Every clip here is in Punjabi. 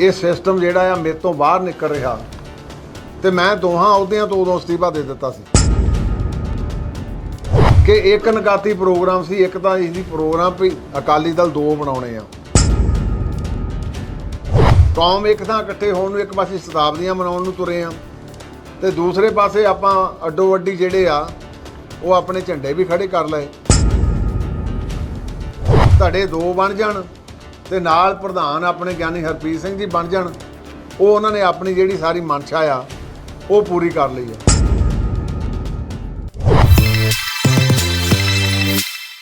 ਇਹ ਸਿਸਟਮ ਜਿਹੜਾ ਆ ਮੇਰੇ ਤੋਂ ਬਾਹਰ ਨਿਕਲ ਰਿਹਾ। ਤੇ ਮੈਂ ਦੋਹਾਂ ਅਹੁਦਿਆਂ ਤੋਂ ਉਦੋਂ ਅਸਤੀਫਾ ਦੇ ਦਿੱਤਾ ਸੀ। ਕਿ ਇੱਕ ਨਗਾਤੀ ਪ੍ਰੋਗਰਾਮ ਸੀ, ਇੱਕ ਤਾਂ ਇਸ ਪ੍ਰੋਗਰਾਮ ਵੀ ਅਕਾਲੀ ਦਲ ਦੋ ਬਣਾਉਣੇ ਆ। ਕੌਮ ਇੱਕ ਤਾਂ ਇਕੱਠੇ ਹੋਣ ਨੂੰ ਇੱਕ ਪਾਸੇ ਸ਼ਤਾਬਦੀਆਂ ਮਨਾਉਣ ਨੂੰ ਤੁਰੇ ਆ। ਤੇ ਦੂਸਰੇ ਪਾਸੇ ਆਪਾਂ ਅੱਡੋ ਅੱਡੀ ਜਿਹੜੇ ਆ, ਉਹ ਆਪਣੇ ਝੰਡੇ ਵੀ ਖੜੇ ਕਰ ਲਏ। ਧੜੇ ਦੋ ਬਣ ਜਾਣ। ਤੇ ਨਾਲ ਪ੍ਰਧਾਨ ਆਪਣੇ ਗਿਆਨੀ ਹਰਪ੍ਰੀਤ ਸਿੰਘ ਜੀ ਬਣ ਜਾਣ, ਉਹ ਉਹਨਾਂ ਨੇ ਆਪਣੀ ਜਿਹੜੀ ਸਾਰੀ ਮਨਸ਼ਾ ਆ, ਉਹ ਪੂਰੀ ਕਰ ਲਈ ਆ।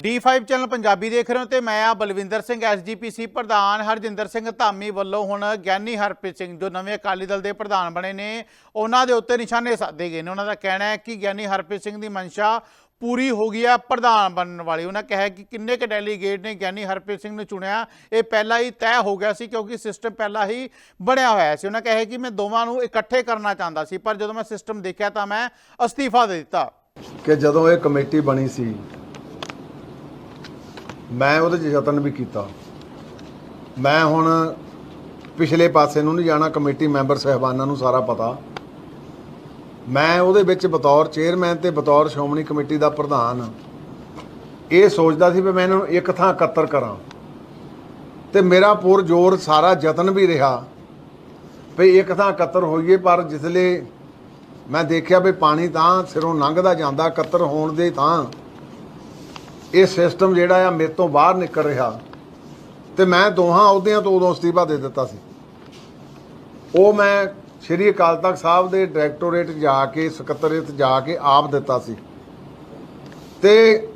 D5 ਚੈਨਲ ਪੰਜਾਬੀ ਦੇਖ ਰਹੇ ਹੋ ਤੇ ਮੈਂ ਆ ਬਲਵਿੰਦਰ ਸਿੰਘ ਐਸਜੀਪੀਸੀ ਪ੍ਰਧਾਨ ਹਰਜਿੰਦਰ ਸਿੰਘ ਧਾਮੀ ਵੱਲੋਂ ਹੁਣ ਗਿਆਨੀ ਹਰਪ੍ਰੀਤ ਸਿੰਘ, ਜੋ ਨਵੇਂ ਅਕਾਲੀ ਦਲ ਦੇ ਪ੍ਰਧਾਨ ਬਣੇ ਨੇ, ਉਹਨਾਂ ਦੇ ਉੱਤੇ ਨਿਸ਼ਾਨੇ ਸਾਧੇ ਗਏ ਨੇ। ਉਹਨਾਂ ਦਾ ਕਹਿਣਾ ਹੈ ਕਿ ਗਿਆਨੀ ਹਰਪ੍ਰੀਤ ਸਿੰਘ ਦੀ ਮਨਸ਼ਾ ਪੂਰੀ ਹੋ ਗਈ ਹੈ ਪ੍ਰਧਾਨ ਬਣਨ ਵਾਲੀ। ਉਹਨਾਂ ਕਿਹਾ ਕਿ ਕਿੰਨੇ ਕ ਡੈਲੀਗੇਟ ਨੇ, ਗਿਆਨੀ ਹਰਪ੍ਰੀਤ ਸਿੰਘ ਨੂੰ ਚੁਣਿਆ। ਇਹ ਪਹਿਲਾਂ ਹੀ ਤੈਅ ਹੋ ਗਿਆ ਸੀ ਕਿਉਂਕਿ ਸਿਸਟਮ ਪਹਿਲਾਂ ਹੀ ਬਣਿਆ ਹੋਇਆ ਸੀ। ਉਹਨਾਂ ਕਿਹਾ ਕਿ ਮੈਂ ਦੋਵਾਂ ਨੂੰ ਇਕੱਠੇ ਕਰਨਾ ਚਾਹੁੰਦਾ ਸੀ, ਪਰ ਜਦੋਂ ਮੈਂ ਸਿਸਟਮ ਦੇਖਿਆ ਤਾਂ ਮੈਂ ਅਸਤੀਫਾ ਦੇ ਦਿੱਤਾ। ਕਿ ਜਦੋਂ ਇਹ ਕਮੇਟੀ ਬਣੀ ਸੀ, ਮੈਂ ਉਹਦੇ 'ਚ ਯਤਨ ਵੀ ਕੀਤਾ। ਮੈਂ ਹੁਣ ਪਿਛਲੇ ਪਾਸੇ ਨੂੰ ਨਹੀਂ ਜਾਣਾ, ਕਮੇਟੀ ਮੈਂਬਰ ਸਹਿਬਾਨਾਂ ਨੂੰ ਸਾਰਾ ਪਤਾ। ਮੈਂ ਉਹਦੇ ਵਿੱਚ ਬਤੌਰ ਚੇਅਰਮੈਨ ਤੇ ਬਤੌਰ ਸ਼੍ਰੋਮਣੀ ਕਮੇਟੀ ਦਾ ਪ੍ਰਧਾਨ ਇਹ ਸੋਚਦਾ ਸੀ ਵੀ ਮੈਂ ਇਹਨਾਂ ਨੂੰ ਇੱਕ ਥਾਂ ਇਕੱਤਰ ਕਰਾਂ। ਤੇ ਮੇਰਾ ਪੂਰ ਜ਼ੋਰ ਸਾਰਾ ਯਤਨ ਵੀ ਰਿਹਾ ਵੀ ਇੱਕ ਥਾਂ ਇਕੱਤਰ ਹੋਈਏ, ਪਰ ਜਿਸਲੇ ਮੈਂ ਦੇਖਿਆ ਵੀ ਪਾਣੀ ਤਾਂ ਸਿਰੋਂ ਲੰਘਦਾ ਜਾਂਦਾ, ਇਕੱਤਰ ਹੋਣ ਦੇ ਤਾਂ ਇਹ ਸਿਸਟਮ ਜਿਹੜਾ ਆ ਮੇਰੇ ਤੋਂ ਬਾਹਰ ਨਿਕਲ ਰਿਹਾ। ਤੇ ਮੈਂ ਦੋਹਾਂ ਅਹੁਦਿਆਂ ਤੋਂ ਉਦੋਂ ਅਸਤੀਫਾ ਦੇ ਦਿੱਤਾ ਸੀ। ਉਹ ਮੈਂ ਸ਼੍ਰੀ ਅਕਾਲ ਤਖਤ ਸਾਹਿਬ ਦੇ ਡਾਇਰੈਕਟੋਰੇਟ ਜਾ ਕੇ, ਸਕੱਤਰੇਤ ਜਾ ਕੇ ਆਪ ਦਿੱਤਾ ਸੀ। ਤੇ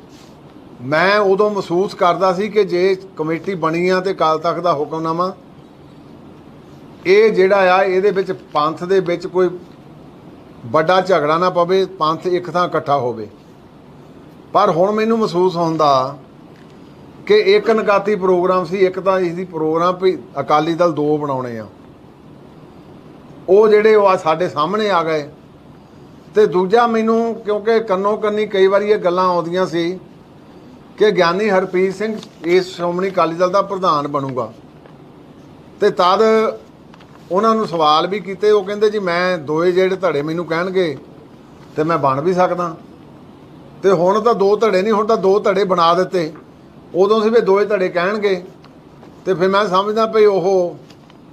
ਮੈਂ ਉਦੋਂ ਮਹਿਸੂਸ ਕਰਦਾ ਸੀ ਕਿ ਜੇ ਕਮੇਟੀ ਬਣੀ ਆ ਤੇ ਅਕਾਲ ਤਖਤ ਦਾ ਹੁਕਮਨਾਮਾ ਇਹ ਜਿਹੜਾ ਆ, ਇਹਦੇ ਵਿੱਚ ਪੰਥ ਦੇ ਵਿੱਚ ਕੋਈ ਵੱਡਾ ਝਗੜਾ ਨਾ ਪਵੇ, ਪੰਥ ਇੱਕ ਥਾਂ ਇਕੱਠਾ ਹੋਵੇ। ਪਰ ਹੁਣ ਮੈਨੂੰ ਮਹਿਸੂਸ ਹੁੰਦਾ ਕਿ ਇੱਕ ਨਕਾਤੀ ਪ੍ਰੋਗਰਾਮ ਸੀ, ਇੱਕ ਤਾਂ ਇਸ ਦੀ ਪ੍ਰੋਗਰਾਮ ਵੀ ਅਕਾਲੀ ਦਲ ਦੋ ਬਣਾਉਣੇ ਆ। ਉਹ ਜਿਹੜੇ ਉਹ ਆ ਸਾਡੇ ਸਾਹਮਣੇ ਆ ਗਏ। ਤੇ ਦੂਜਾ ਮੈਨੂੰ, ਕਿਉਂਕਿ ਕੰਨੋ ਕੰਨੀ ਕਈ ਵਾਰੀ ਇਹ ਗੱਲਾਂ ਆਉਂਦੀਆਂ ਸੀ ਕਿ ਗਿਆਨੀ ਹਰਪ੍ਰੀਤ ਸਿੰਘ ਇਸ ਸ਼੍ਰੋਮਣੀ ਅਕਾਲੀ ਦਲ ਦਾ ਪ੍ਰਧਾਨ ਬਣੂਗਾ। ਤੇ ਤਦ ਉਹਨਾਂ ਨੂੰ ਸਵਾਲ ਵੀ ਕੀਤੇ, ਉਹ ਕਹਿੰਦੇ ਜੀ, ਮੈਂ ਦੋਏ ਜਿਹੜੇ ਧੜੇ ਮੈਨੂੰ ਕਹਿਣਗੇ, ਤੇ ਮੈਂ ਬਣ ਵੀ ਸਕਦਾ। ਤੇ ਹੁਣ ਤਾਂ ਦੋ ਧੜੇ ਨਹੀਂ, ਹੁਣ ਤਾਂ ਦੋ ਧੜੇ ਬਣਾ ਦਿੱਤੇ। ਉਦੋਂ ਸੀ ਵੀ ਦੋਏ ਧੜੇ ਕਹਿਣਗੇ। ਤੇ ਫਿਰ ਮੈਂ ਸਮਝਦਾ ਭਈ ਉਹ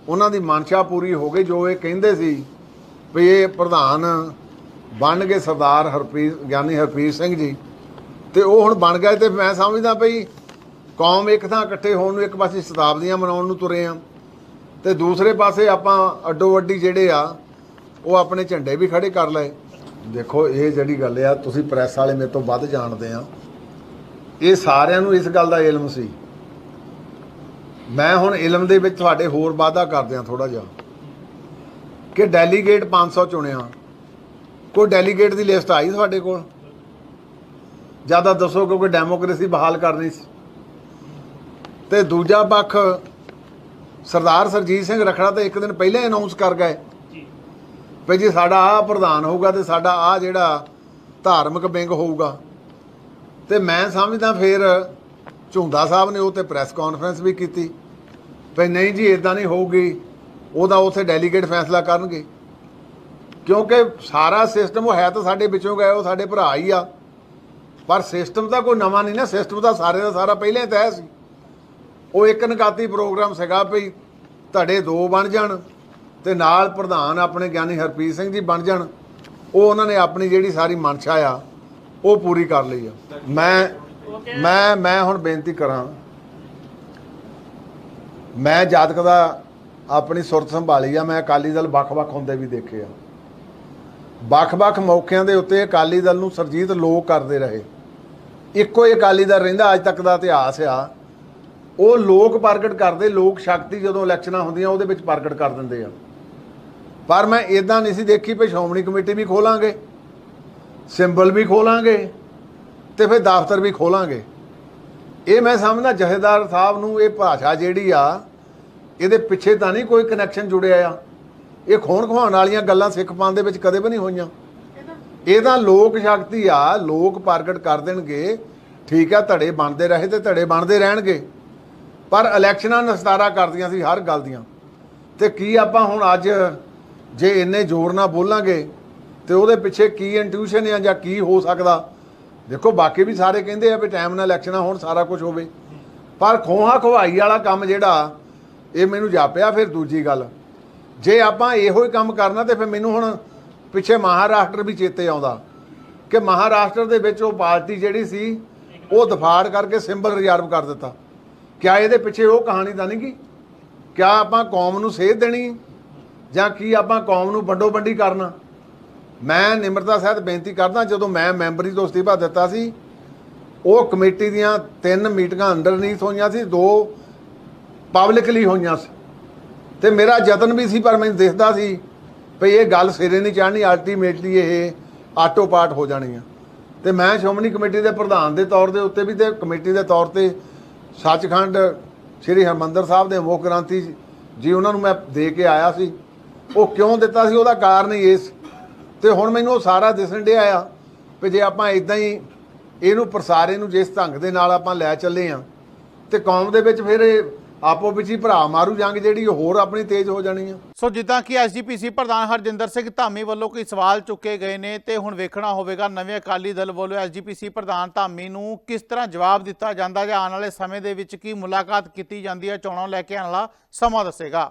ਉਹਨਾਂ ਦੀ ਮਨਸ਼ਾ ਪੂਰੀ ਹੋ ਗਈ, ਜੋ ਇਹ ਕਹਿੰਦੇ ਸੀ ਵੀ ਇਹ ਪ੍ਰਧਾਨ ਬਣ ਗਏ ਸਰਦਾਰ ਹਰਪ੍ਰੀਤ, ਗਿਆਨੀ ਹਰਪ੍ਰੀਤ ਸਿੰਘ ਜੀ। ਤੇ ਉਹ ਹੁਣ ਬਣ ਗਏ ਤੇ ਮੈਂ ਸਮਝਦਾ ਭਈ ਕੌਮ ਇੱਕ ਥਾਂ ਇਕੱਠੇ ਹੋਣ ਨੂੰ, ਇੱਕ ਪਾਸੇ ਸ਼ਤਾਬਦੀਆਂ ਮਨਾਉਣ ਨੂੰ ਤੁਰੇ ਆ। ਤੇ ਦੂਸਰੇ ਪਾਸੇ ਆਪਾਂ ਅੱਡੋ ਅੱਡੀ ਜਿਹੜੇ ਆ, ਉਹ ਆਪਣੇ ਝੰਡੇ ਵੀ ਖੜੇ ਕਰ ਲਏ। ਦੇਖੋ, ਇਹ ਜਿਹੜੀ ਗੱਲ ਆ, ਤੁਸੀਂ ਪ੍ਰੈਸ ਵਾਲੇ ਮੇਰੇ ਤੋਂ ਵੱਧ ਜਾਣਦੇ ਆ। ਇਹ ਸਾਰਿਆਂ ਨੂੰ ਇਸ ਗੱਲ ਦਾ ਇਲਮ ਸੀ। ਮੈਂ ਹੁਣ ਇਲਮ ਦੇ ਵਿੱਚ ਤੁਹਾਡੇ ਹੋਰ ਵਾਅਦਾ ਕਰਦੇ ਆ ਥੋੜਾ ਜਿਹਾ ਕਿ ਡੈਲੀਗੇਟ 500 ਚੁਣਿਆ। ਕੋਈ ਡੈਲੀਗੇਟ ਦੀ ਲਿਸਟ ਆਈ ਤੁਹਾਡੇ ਕੋਲ? ਜ਼ਿਆਦਾ ਦੱਸੋ ਕਿਉਂਕਿ ਡੈਮੋਕ੍ਰੇਸੀ ਬਹਾਲ ਕਰਨੀ ਸੀ। ਤੇ ਦੂਜਾ ਪੱਖ ਸਰਦਾਰ ਸਰਜੀਤ ਸਿੰਘ ਰਖੜਾ ਤਾਂ ਇੱਕ ਦਿਨ ਪਹਿਲਾਂ ਅਨਾਉਂਸ ਕਰ ਗਏ ਵੀ ਜੀ ਸਾਡਾ ਆ ਪ੍ਰਧਾਨ ਹੋਊਗਾ ਤੇ ਸਾਡਾ ਆ ਜਿਹੜਾ ਧਾਰਮਿਕ ਵਿੰਗ ਹੋਊਗਾ। ਤੇ ਮੈਂ ਸਮਝਦਾ ਫਿਰ ਝੁੰਦਾ ਸਾਹਿਬ ਨੇ ਉਹ ਤੇ ਪ੍ਰੈਸ ਕਾਨਫਰੰਸ ਵੀ ਕੀਤੀ। ਵੀ ਨਹੀਂ ਜੀ ਇਦਾਂ ਨਹੀਂ ਹੋਊਗੀ, ਉਹਦਾ ਉਥੇ ਡੈਲੀਗੇਟ ਫੈਸਲਾ ਕਰਨਗੇ। ਕਿਉਂਕਿ ਸਾਰਾ ਸਿਸਟਮ ਉਹ ਹੈ ਤਾਂ ਸਾਡੇ ਵਿੱਚੋਂ ਗਏ, ਉਹ ਸਾਡੇ ਭਰਾ ਹੀ ਆ। ਪਰ ਸਿਸਟਮ ਤਾਂ ਕੋਈ ਨਵਾਂ ਨਹੀਂ ਨਾ ਸਿਸਟਮ ਤਾਂ ਸਾਰੇ ਦਾ ਸਾਰਾ ਪਹਿਲਾਂ ਹੀ ਤੈਅ ਸੀ। ਉਹ ਇੱਕ ਨਕਾਤੀ ਪ੍ਰੋਗਰਾਮ ਸੀਗਾ ਵੀ ਧੜੇ ਦੋ ਬਣ ਜਾਣ ਤੇ ਨਾਲ ਪ੍ਰਧਾਨ ਆਪਣੇ ਗਿਆਨੀ ਹਰਪ੍ਰੀਤ ਸਿੰਘ ਜੀ ਬਣ ਜਾਣ। ਉਹ ਉਹਨਾਂ ਨੇ ਆਪਣੀ ਜਿਹੜੀ ਸਾਰੀ ਮਨਸ਼ਾ ਆ, ਉਹ ਪੂਰੀ ਕਰ ਲਈ ਆ। ਮੈਂ ਮੈਂ ਮੈਂ ਹੁਣ ਬੇਨਤੀ ਕਰਾਂ, ਮੈਂ ਜਾਤਕ ਦਾ ਆਪਣੀ ਸੁਰਤ ਸੰਭਾਲੀ ਆ, ਮੈਂ ਅਕਾਲੀ ਦਲ ਵੱਖ-ਵੱਖ ਹੁੰਦੇ ਵੀ ਦੇਖੇ ਆ। ਵੱਖ-ਵੱਖ ਮੌਕਿਆਂ ਦੇ ਉੱਤੇ ਅਕਾਲੀ ਦਲ ਨੂੰ ਸਰਜੀਤ ਲੋਕ ਕਰਦੇ ਰਹੇ। ਇੱਕੋ ਹੀ ਅਕਾਲੀ ਦਲ ਰਹਿੰਦਾ, ਅੱਜ ਤੱਕ ਦਾ ਇਤਿਹਾਸ ਆ। ਉਹ ਲੋਕ ਪ੍ਰਗਟ ਕਰਦੇ, ਲੋਕ ਸ਼ਕਤੀ ਜਦੋਂ ਇਲੈਕਸ਼ਨਾਂ ਹੁੰਦੀਆਂ, ਉਹਦੇ ਵਿੱਚ ਪ੍ਰਗਟ ਕਰ ਦਿੰਦੇ ਆ। ਪਰ ਮੈਂ ਇਦਾਂ ਨਹੀਂ ਸੀ ਦੇਖੀ ਵੀ ਸ਼੍ਰੋਮਣੀ ਕਮੇਟੀ ਵੀ ਖੋਲਾਂਗੇ, ਸਿੰਬਲ ਵੀ ਖੋਲਾਂਗੇ ਤੇ ਫਿਰ ਦਫ਼ਤਰ ਵੀ ਖੋਲਾਂਗੇ। ਇਹ ਮੈਂ ਸਮਝਦਾ ਜਹੇਦਾਰ ਸਾਹਿਬ ਨੂੰ ਇਹ ਭਾਸ਼ਾ ਜਿਹੜੀ ਆ, ਇਹਦੇ ਪਿੱਛੇ ਤਾਂ ਨਹੀਂ ਕੋਈ ਕਨੈਕਸ਼ਨ ਜੁੜਿਆ ਆ। ਇਹ ਖੋਣ ਖਵਾਉਣ ਵਾਲੀਆਂ ਗੱਲਾਂ ਸਿੱਖ ਪੰਥ ਦੇ ਵਿੱਚ ਕਦੇ ਵੀ ਨਹੀਂ ਹੋਈਆਂ। ਇਹਦਾ ਲੋਕ ਸ਼ਕਤੀ ਆ, ਲੋਕ ਪ੍ਰਗਟ ਕਰ ਦੇਣਗੇ। ਠੀਕ ਆ, ਧੜੇ ਬਣਦੇ ਰਹੇ ਤੇ ਧੜੇ ਬਣਦੇ ਰਹਿਣਗੇ। ਪਰ ਇਲੈਕਸ਼ਨਾਂ ਨਸਤਾਰਾ ਕਰਦੀਆਂ ਸੀ ਹਰ ਗੱਲ ਦੀਆਂ। ਤੇ ਕੀ ਆਪਾਂ ਹੁਣ ਅੱਜ ਜੇ ਇੰਨੇ ਜ਼ੋਰ ਨਾਲ ਬੋਲਾਂਗੇ, ਤੇ ਉਹਦੇ ਪਿੱਛੇ ਕੀ ਇੰਟਿਊਸ਼ਨ ਆ ਜਾਂ ਕੀ ਹੋ ਸਕਦਾ? ਦੇਖੋ, ਬਾਕੀ ਵੀ ਸਾਰੇ ਕਹਿੰਦੇ ਆ ਵੀ ਟਾਈਮ ਨਾਲ ਇਲੈਕਸ਼ਨਾਂ ਹੋਣ ਸਾਰਾ ਕੁਝ ਹੋਵੇ। ਪਰ ਖੋਹਾ ਖਵਾਈ ਵਾਲਾ ਕੰਮ ਜਿਹੜਾ, ਇਹ ਮੈਨੂੰ ਜਾਪਿਆ ਫਿਰ ਦੂਜੀ ਗੱਲ। ਜੇ ਆਪਾਂ ਇਹੋ ਹੀ ਕੰਮ ਕਰਨਾ, ਤੇ ਫਿਰ ਮੈਨੂੰ ਹੁਣ ਪਿੱਛੇ ਮਹਾਰਾਸ਼ਟਰ ਵੀ ਚੇਤੇ ਆਉਂਦਾ। ਕਿ ਮਹਾਰਾਸ਼ਟਰ ਦੇ ਵਿੱਚ ਉਹ ਪਾਰਟੀ ਜਿਹੜੀ ਸੀ, ਉਹ ਦਫਾੜ ਕਰਕੇ ਸਿੰਬਲ ਰਿਜ਼ਰਵ ਕਰ ਦਿੱਤਾ। ਕਿਆ ਇਹਦੇ ਪਿੱਛੇ ਉਹ ਕਹਾਣੀ ਤਾਂ ਨਹੀਂ ਕੀ ਕਿਆ ਆਪਾਂ ਕੌਮ ਨੂੰ ਸੇਧ ਦੇਣੀ? ਜਾਂ ਕੀ ਆਪਾਂ ਕੌਮ ਨੂੰ ਵੰਡੋ ਵੰਡੀ ਕਰਨਾ? ਮੈਂ ਨਿਮਰਤਾ ਸਹਿਤ ਬੇਨਤੀ ਕਰਦਾ, ਜਦੋਂ ਮੈਂ ਮੈਂਬਰੀ ਤੋਂ ਅਸਤੀਫਾ ਦਿੱਤਾ ਸੀ, ਉਹ ਕਮੇਟੀ ਦੀਆਂ ਤਿੰਨ ਮੀਟਿੰਗਾਂ ਅੰਡਰਨੀਥ ਹੋਈਆਂ ਸੀ, ਦੋ ਪਬਲਿਕਲੀ ਹੋਈਆਂ ਸੀ। ਤੇ ਮੇਰਾ ਯਤਨ ਵੀ ਸੀ, ਪਰ ਮੈਨੂੰ ਦਿਖਦਾ ਸੀ ਵੀ ਇਹ ਗੱਲ ਸਿਰੇ ਨਹੀਂ ਚੜ੍ਹਨੀ ਅਲਟੀਮੇਟਲੀ ਇਹ ਆਟੋ ਪਾਟ ਹੋ ਜਾਣੀ ਆ ਤੇ ਮੈਂ ਸ਼੍ਰੋਮਣੀ ਕਮੇਟੀ ਦੇ ਪ੍ਰਧਾਨ ਦੇ ਤੌਰ ਦੇ ਉੱਤੇ ਵੀ ਤੇ ਕਮੇਟੀ ਦੇ ਤੌਰ ਤੇ ਸੱਚਖੰਡ ਸ੍ਰੀ ਹਰਮੰਦਰ ਸਾਹਿਬ ਦੇ ਮੁੱਖ ਗ੍ਰੰਥੀ ਜੀ, ਉਹਨਾਂ ਨੂੰ ਮੈਂ ਦੇ ਕੇ ਆਇਆ ਸੀ। ਉਹ ਕਿਉਂ ਦਿੱਤਾ ਸੀ? ਉਹਦਾ ਕਾਰਨ ਹੀ ਇਸ ਤੇ ਹੁਣ ਮੈਨੂੰ ਉਹ ਸਾਰਾ ਦਿਸਣ ਡਿਆ ਆ ਵੀ ਜੇ ਆਪਾਂ ਇਦਾਂ ਹੀ ਇਹਨੂੰ ਪ੍ਰਸਾਰੇ ਨੂੰ ਜਿਸ ਢੰਗ ਦੇ ਨਾਲ ਆਪਾਂ ਲੈ ਚੱਲੇ ਆ, ਤੇ ਕੌਮ ਦੇ ਵਿੱਚ ਫਿਰ ਇਹ ਆਪੋ ਵਿੱਚ ਹੀ ਭਰਾ ਮਾਰੂ ਜੰਗ ਜਿਹੜੀ ਉਹ ਹੋਰ ਆਪਣੀ ਤੇਜ਼ ਹੋ ਜਾਣੀ ਆ। ਸੋ ਜਿੱਦਾਂ ਕਿ ਐਸਜੀਪੀਸੀ ਪ੍ਰਧਾਨ ਹਰਜਿੰਦਰ ਸਿੰਘ ਧਾਮੀ ਵੱਲੋਂ ਕੋਈ ਸਵਾਲ ਚੁੱਕੇ ਗਏ ਨੇ ਤੇ ਹੁਣ ਵੇਖਣਾ ਹੋਵੇਗਾ ਨਵੇਂ ਅਕਾਲੀ ਦਲ ਵੱਲੋਂ ਐਸਜੀਪੀਸੀ ਪ੍ਰਧਾਨ ਧਾਮੀ ਨੂੰ ਕਿਸ ਤਰ੍ਹਾਂ ਜਵਾਬ ਦਿੱਤਾ ਜਾਂਦਾ ਜਾਂ ਆਉਣ ਵਾਲੇ ਸਮੇਂ ਦੇ ਵਿੱਚ ਕੀ ਮੁਲਾਕਾਤ ਕੀਤੀ ਜਾਂਦੀ ਹੈ, ਚੋਣਾਂ ਲੈ ਕੇ ਆਉਣ ਵਾਲਾ ਸਮਾਂ ਦੱਸੇਗਾ।